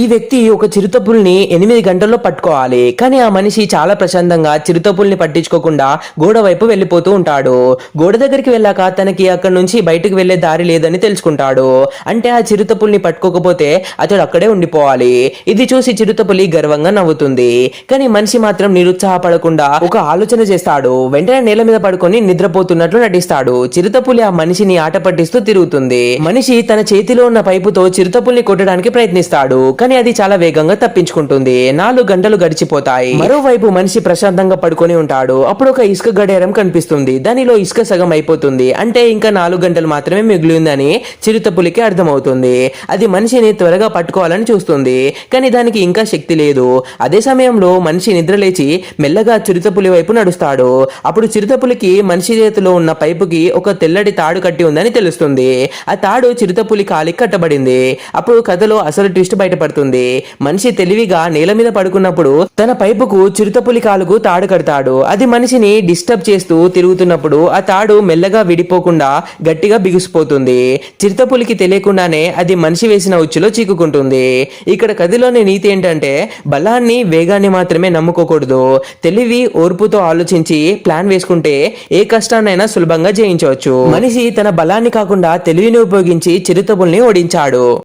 ఈ వ్యక్తి ఒక చిరుతపుల్ని ఎనిమిది గంటల్లో పట్టుకోవాలి. కానీ ఆ మనిషి చాలా ప్రశాంతంగా చిరుతపుల్ని పట్టించుకోకుండా గోడ వైపు వెళ్ళిపోతూ ఉంటాడు. గోడ దగ్గరికి వెళ్ళాక తనకి అక్కడి నుంచి బయటకు వెళ్ళే దారి లేదని తెలుసుకుంటాడు. అంటే ఆ చిరుతపుల్ని పట్టుకోకపోతే అతడు అక్కడే ఉండిపోవాలి. ఇది చూసి చిరుతపులి గర్వంగా నవ్వుతుంది. కానీ మనిషి మాత్రం నిరుత్సాహపడకుండా ఒక ఆలోచన చేస్తాడు. వెంటనే నేల మీద పడుకొని నిద్రపోతున్నట్లు నటిస్తాడు. చిరుతపులి ఆ మనిషిని ఆట పట్టిస్తూ తిరుగుతుంది. మనిషి తన చేతిలో ఉన్న పైపుతో చిరుతపుల్ని కొట్టడానికి ప్రయత్నిస్తాడు. కానీ అది చాలా వేగంగా తప్పించుకుంటుంది. నాలుగు గంటలు గడిచిపోతాయి. మరోవైపు మనిషి ప్రశాంతంగా పడుకొని ఉంటాడు. అప్పుడు ఒక ఇసుక గడియారం కనిపిస్తుంది. దానిలో ఇసుక సగం అయిపోతుంది. అంటే ఇంకా నాలుగు గంటలు మాత్రమే మిగిలిందని చిరుతపులికి అర్థమవుతుంది. అది మనిషిని త్వరగా పట్టుకోవాలని చూస్తుంది. కానీ దానికి ఇంకా శక్తి లేదు. అదే సమయంలో మనిషి నిద్రలేచి మెల్లగా చిరుతపులి వైపు నడుస్తాడు. అప్పుడు చిరుతపులికి మనిషి చేతిలో ఉన్న పైపుకి ఒక తెల్లటి తాడు కట్టి ఉందని తెలుస్తుంది. ఆ తాడు చిరుతపులి కాలికి కట్టబడింది. అప్పుడు కథలో అసలు ట్విస్ట్ బయటపడుతుంది. మనిషి తెలివిగా నేల మీద పడుకున్నప్పుడు తన పైపుకు చిరుతపులి కాలుకు తాడు కడతాడు. అది మనిషిని డిస్టర్బ్ చేస్తూ తిరుగుతున్నప్పుడు ఆ తాడు మెల్లగా విడిపోకుండా గట్టిగా బిగుసిపోతుంది. చిరుతపులికి తెలియకుండానే అది మనిషి వేసిన ఉచ్చులో చిక్కుకుంటుంది ఇక్కడ కథలోని నీతి ఏంటంటే బలాన్ని వేగాన్ని మాత్రమే నమ్ముకోకూడదు. తెలివి ఓర్పుతో ఆలోచించి ప్లాన్ వేసుకుంటే ఏ కష్టాన్నైనా సులభంగా జయించవచ్చు. మనిషి తన బలాన్ని కాకుండా తెలివిని ఉపయోగించి చిరుతపుల్ని ఓడించాడు.